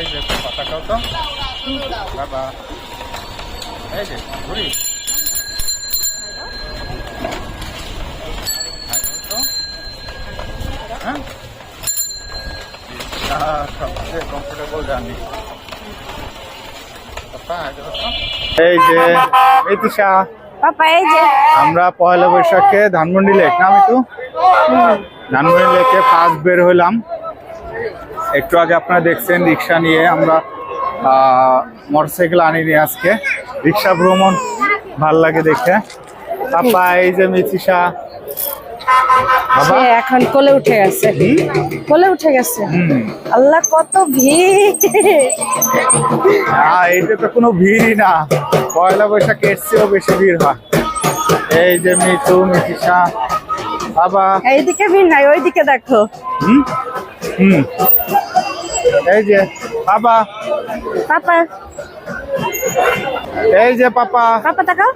এই যে পতাকাও তো। বাবা। এই যে ঘুরি। হ্যাঁ? সবচেয়ে কমফোর্টেবল জার্নি এই যে এই তিশা। পাপা এই যে। আমরা পয়লা বৈশাখে ধানমন্ডি লেক নাম একটু ধানমন্ডি লেকে ফার্স্ট বের হইলাম একটু আগে আপনারা দেখছেন রিক্সা নিয়ে আমরা মোটরসাইকেল আনিনি আজকে। রিক্সা ভ্রমণ ভালো লাগে দেখে। পাপা এই যে মিথিসা এখন কোলে উঠে গেছে। কোলে উঠে গেছে। আল্লাহ কত ভিড়। এইটা তো কোনো ভিড়ই না। পয়লা বৈশাখ এর চেয়েও বেশি ভিড় হয়। এই যে মিতু মিথিসা বাবা। এইদিকে ভিড় নাই ওইদিকে দেখো। হুম? হুম। এই যে বাবা পাপা। এই যে পাপা। পাপা তাকাও।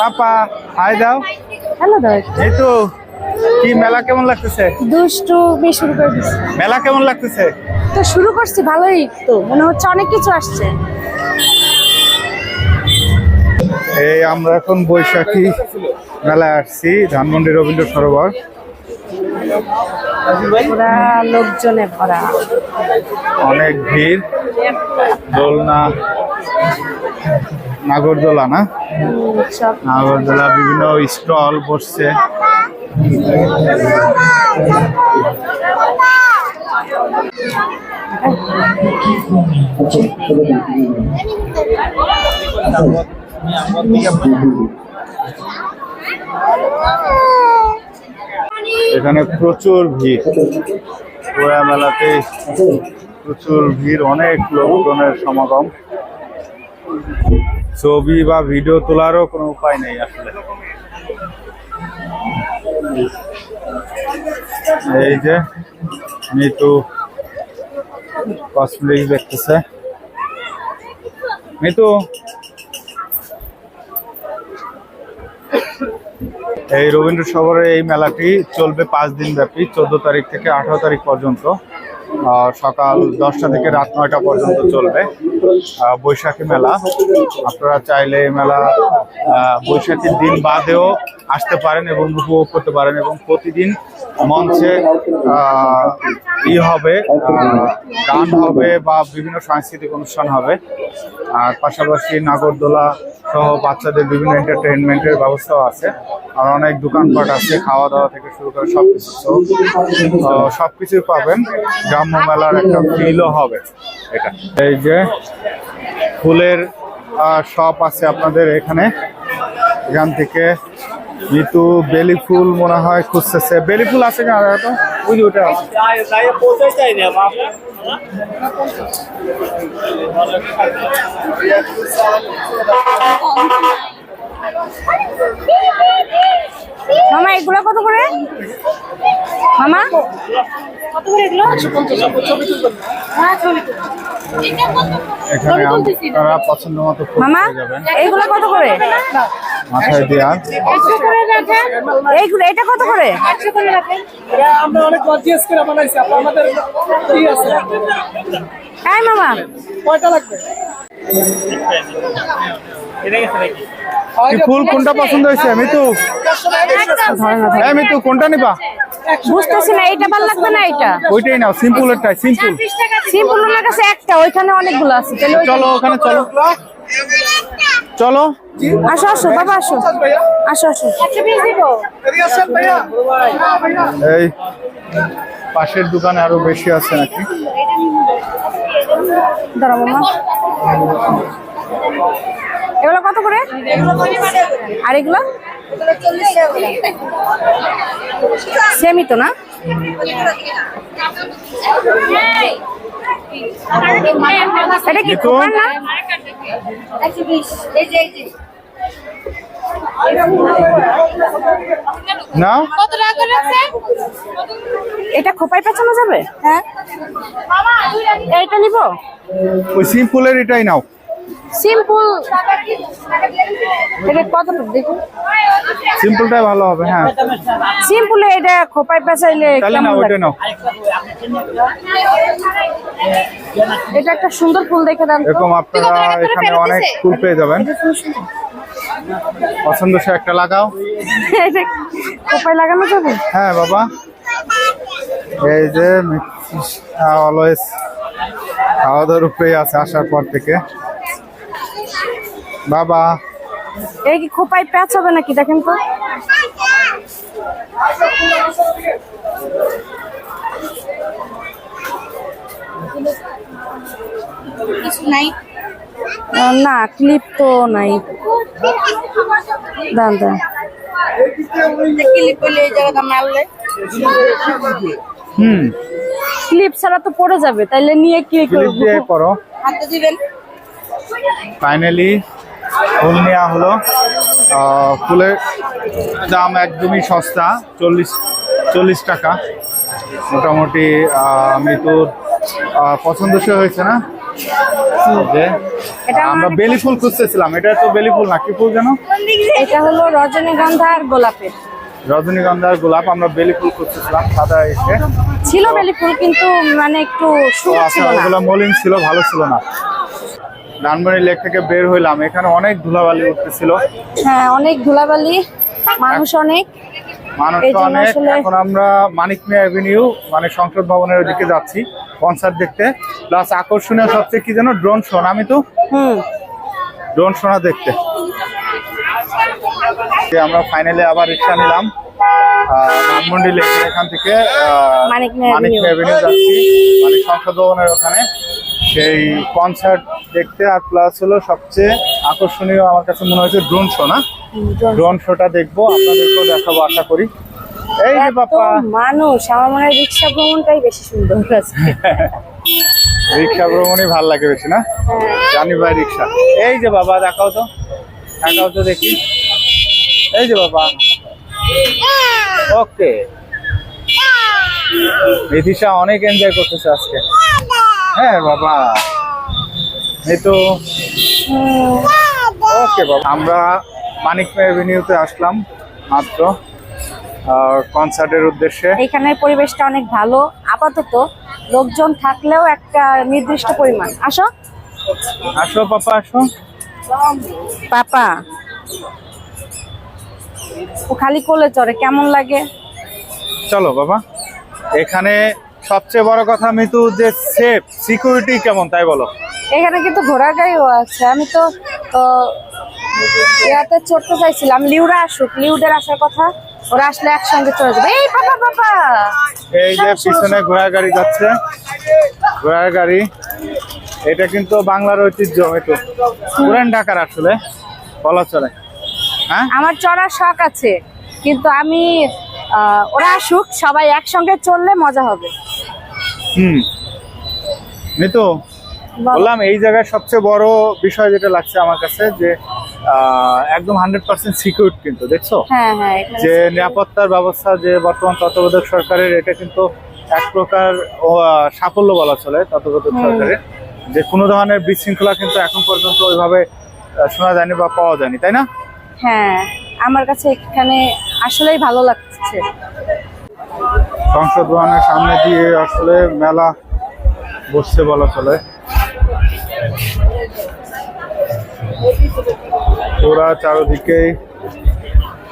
পাপা হাই দাও। হ্যালো দাও। এই তো কি মেলা কেমন লাগতেছে? দুষ্টু মেয়ে শুরু করে দিচ্ছে মেলা কেমন লাগতেছে? তো শুরু করছি ভালোই তো। মনে হচ্ছে অনেক কিছু আসছে। এই আমরা এখন বৈশাখী। মেলায় আসছি ধানমন্ডি রবীন্দ্র সরোবর। পুরা লোকজনে ভরা। অনেক ভিড়। দোলনা নাগরদোলা না? নাগরদোলা বিভিন্ন স্টল বসছে। এখানে প্রচুর ভিড়। পুরা মেলাতে প্রচুর ভিড়, অনেক লোকজনের সমাগম। ছবি বা ভিডিও তোলারও কোনো উপায় নেই আসলে। এই যে, মিতু কসমেটিক্স দেখতেছে। মিতু এই রবীন্দ্র সরোবরের এই মেলাটি চলবে পাঁচ দিন ব্যাপী, চোদ্দ তারিখ থেকে আঠারো তারিখ পর্যন্ত। সকাল দশটা থেকে রাত নয়টা পর্যন্ত চলবে বৈশাখী মেলা। আপনারা চাইলে এই মেলা বৈশাখীর দিন বাদেও আসতে পারেন এবং উপভোগ করতে পারেন এবং প্রতিদিন মঞ্চে ই হবে গান হবে বা বিভিন্ন সাংস্কৃতিক অনুষ্ঠান হবে। আর পাশাপাশি নাগরদোলা সহ বাচ্চাদের বিভিন্ন এন্টারটেনমেন্টের ব্যবস্থাও আছে। আর অনেক দোকানপাট আছে খাওয়া দাওয়া থেকে শুরু করে সব কিছু সব কিছুই পাবেন। গ্রাম্য মেলার একটা ফিলও হবে এটা। এই যে ফুলের শপ আছে আপনাদের এখানে। এখান থেকে মিতু বেলি ফুল মনে হয় খুঁজতেছে। বেলি ফুল আছে না তো ওই যে ওটা আছে। মামা এগুলো কত করে? মামা? কত করে এগুলো এখানে আপনারা পছন্দ মতো মামা এইগুলো কত করে? মাথায় দেওয়া এইগুলো এটা কত করে? আমরা অনেক গর্জিয়াস করে বানাইছি আমাদের কি আছে? হ্যাঁ মামা। কয়টা লাগবে? ফুল কোনটা পছন্দ হয়েছে মিতু? হ্যাঁ মিতু কোনটা নিবা? বুঝতেছি না এইটা ভালো লাগবে না এইটা? ওইটাই নাও সিম্পলেরটাই সিম্পল সিম্পল ওনার কাছে একটা ওইখানে অনেকগুলো আছে চলো ওখানে চলো। চলো। আসো আসো বাবা আসো। আসো আসো। এই পাশের দোকানে আরও বেশি আছে নাকি? দাঁড়া মামা। এগুলো কত করে? আর এগুলো? সেমই তো না? এটা কি খোপার না? না এটা খোপায় পেছানো যাবে? হ্যাঁ। এইটা নিব? ওই সিম্পলের এটাই নাও। সিম্পল। এটা কত দেখুন। সিম্পলটাই ভালো হবে হ্যাঁ। সিম্পল এটা খোপায় পেঁচাইলে তাহলে না ওইটা নাও। এটা একটা সুন্দর ফুল দেখে দেন এরকম আপনারা এখানে অনেক ফুল পেয়ে যাবেন। পছন্দ সে একটা লাগাও। খোপায় লাগানো যাবে? হ্যাঁ বাবা। এই যে অলওয়েজ খাওয়া দাওয়ার উপরেই আছে আসার পর থেকে। বাবা। এই কি খোপায় প্যাচ হবে নাকি দেখেন তো? আহ, না ক্লিপ তো নাই। দান দান হুম। ক্লিপ ছাড়া তো পড়ে যাবে তাইলে নিয়ে কি করব? করো। ফাইনালি ফুল নেওয়া হলো। ফুলের দাম একদমই সস্তা চল্লিশ চল্লিশ টাকা। মোটামুটি আমি তো পছন্দসই হয়েছে না? আমরা বেলি ফুল খুঁজতেছিলাম। এটা তো বেলি ফুল না কি ফুল যেন? এটা হলো রজনীগন্ধা আর গোলাপের। রজনীগন্ধার গোলাপ আমরা বেলি ফুল খুঁজতেছিলাম সাদা এসে। ছিল বেলি ফুল কিন্তু মানে একটু আচ্ছা ছিল না। মলিন ছিল ভালো ছিল না। ডানবাড়ি লেক থেকে বের হইলাম। এখানে অনেক ধুলাবালি উঠতেছিল। হ্যাঁ অনেক ধুলাবালি মানুষ অনেক। মানুষ অনেক। এখন আমরা মানিক মিয়া অ্যাভিনিউ মানে সংসদ ভবনের যাচ্ছি কনসার্ট দেখতে। প্লাস আকর্ষণীয় সবচেয়ে কি যেন? ড্রোন আমি তো? হুম। ড্রোন শোনা দেখতে। আমরা ফাইনালি আবার রিক্সা নিলাম। ধানমন্ডি লেকের এখান থেকে মানিক মিয়া মানিক মিয়া অ্যাভিনিউ যাচ্ছি। মানে সংসদ ভবনের ওখানে। সেই কনসার্ট দেখতে আর প্লাস হলো সবচেয়ে আকর্ষণীয় আমার কাছে মনে হয়েছে ড্রোন শো না? ড্রোন শোটা দেখব আপনাদেরকেও দেখাবো আশা করি। এই যে এত বাপা মানুষ আমার মনে হয় রিক্সা ভ্রমণটাই বেশি সুন্দর রিক্সা ভ্রমণই ভালো লাগে বেশি না? জানি ভাই রিক্সা। এই যে বাবা দেখাও তো। দেখাও তো দেখি। এই যে বাবা। ওকে। নীতিশা অনেক এনজয় করতেছে আজকে। হ্যাঁ বাবা। এই তো ওকে বাবা। আমরা মানিক এভিনিউতে আসলাম মাত্র কনসার্টের উদ্দেশ্যে। এখানের পরিবেশটা অনেক ভালো। আপাতত লোকজন থাকলেও একটা নির্দিষ্ট পরিমাণ। আসো। আসো পাপা আসো। পাপা। ও খালি কোলে চড়ে কেমন লাগে? চলো বাবা। এখানে সবচেয়ে বড় কথা মিতু যে সেফ সিকিউরিটি কেমন তাই বলো। এখানে কিন্তু ঘোড়া গাড়িও আছে। আমি তো ইয়াতে চড়তে চাইছিলাম লিউরা আসুক লিউডের আসার কথা ওরা আসলে একসঙ্গে চলে যাবে। এই পাপা পাপা! এই যে পিছনে ঘোড়া গাড়ি যাচ্ছে ঘোড়ার গাড়ি এটা কিন্তু বাংলার ঐতিহ্য হয়তো পুরান ঢাকার আসলে বলা চলে। হ্যাঁ? আমার চড়ার শখ আছে কিন্তু আমি ওরা আসুক সবাই একসঙ্গে চললে মজা হবে। হুম। মিতু বলো। বললাম এই জায়গায় সবচেয়ে বড় বিষয় যেটা লাগছে আমার কাছে যে একদম হান্ড্রেড পার্সেন্ট সিকিউর কিন্তু দেখছ? হ্যাঁ হ্যাঁ যে নিরাপত্তার ব্যবস্থা যে বর্তমান তত্ত্বাবধায়ক সরকারের এটা কিন্তু এক প্রকার সাফল্য বলা চলে তত্ত্বাবধায়ক সরকারের। যে কোনো ধরনের বিশৃঙ্খলা কিন্তু এখন পর্যন্ত ওইভাবে শোনা যায়নি বা পাওয়া যায়নি তাই না? হ্যাঁ আমার কাছে এখানে আসলেই ভালো লাগছে। সংসদ ভবনের সামনে দিয়ে আসলে মেলা বসছে বলা চলে। পুরা চারদিকেই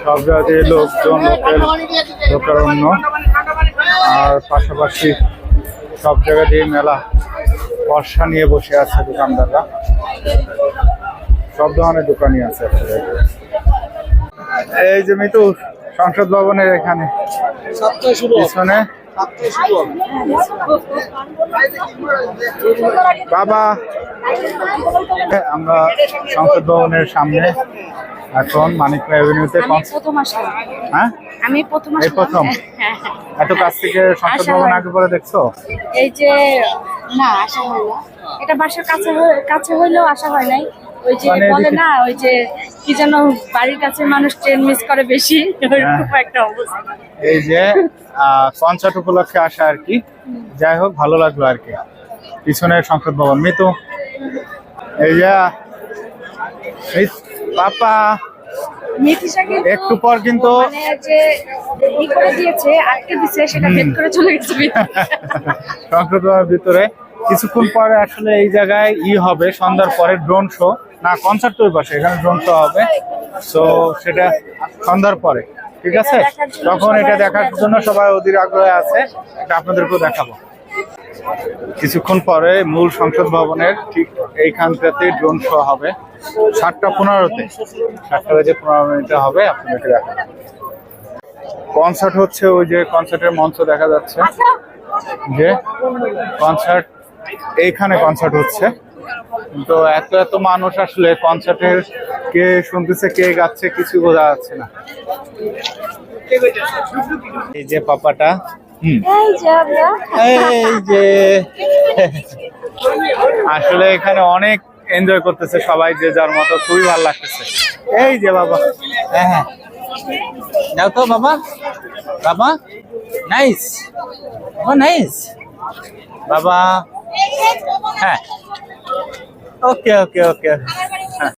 সব জায়গায় লোকজন লোকের লোকারণ্য। আর পাশাপাশি সব জায়গাতেই মেলা বর্ষা নিয়ে বসে আছে দোকানদাররা। সব ধরনের দোকানই আছে এই যে মিতু সংসদ ভবনের এখানে। পিছনে বাবা আমরা সংসদ ভবনের সামনে এখন মানিক অ্যাভিনিউতে আমি প্রথম হ্যাঁ? আমি প্রথম এই প্রথম? হ্যাঁ, হ্যাঁ। এত কাছ থেকে সংসদ ভবন আগে পরে দেখছ? এই যে না আসা হয় এটা বাসার কাছে হয়ে- কাছে হইলেও আসা হয় নাই। ওই যে মানে বলে না ওই যে কি যেন বাড়ির কাছে মানুষ ট্রেন মিস করে বেশি ওইরকম একটা অবস্থা। এই যে কনসার্ট উপলক্ষে আসা আর কি। যাই হোক ভালো লাগল আর কি। পিছনের সংসদ ভবন। মিতু এই যে পাপা একটু পর কিন্তু মানে গেছে সংসদের ভিতরে। কিছুক্ষণ পরে আসলে এই জায়গায় ই হবে, সন্ধ্যার পরে ড্রোন শো না কনসার্ট তো পাশে, এখানে ড্রোন শো হবে। তো সেটা সন্ধ্যার পরে, ঠিক আছে? তখন এটা দেখার জন্য সবাই অধীর আগ্রহে আছে, এটা আপনাদেরকেও দেখাবো। কিছুক্ষণ পরে মূল সংসদ ভবনের ঠিক এইখানটাতে ড্রোন শো হবে। সাতটা পনেরোতে, সাতটা বেজে পনেরো মিনিটে হবে, আপনাদেরকে দেখাবো। কনসার্ট হচ্ছে ওই যে কনসার্টের মঞ্চ দেখা যাচ্ছে। যে কনসার্ট এইখানে কনসার্ট হচ্ছে। তো এত এত মানুষ আসলে কনসার্টের কে শুনতেছে কে গাচ্ছে কিছু বোঝা যাচ্ছে না। এই যে পাপাটা এই যে আসলে এখানে অনেক এনজয় করতেছে সবাই যে যার মতো খুবই ভালো লাগতেছে। এই যে বাবা। হ্যাঁ হ্যাঁ। যাও তো বাবা। বাবা নাইস ও নাইস বাবা হ্যাঁ। ওকে ওকে ওকে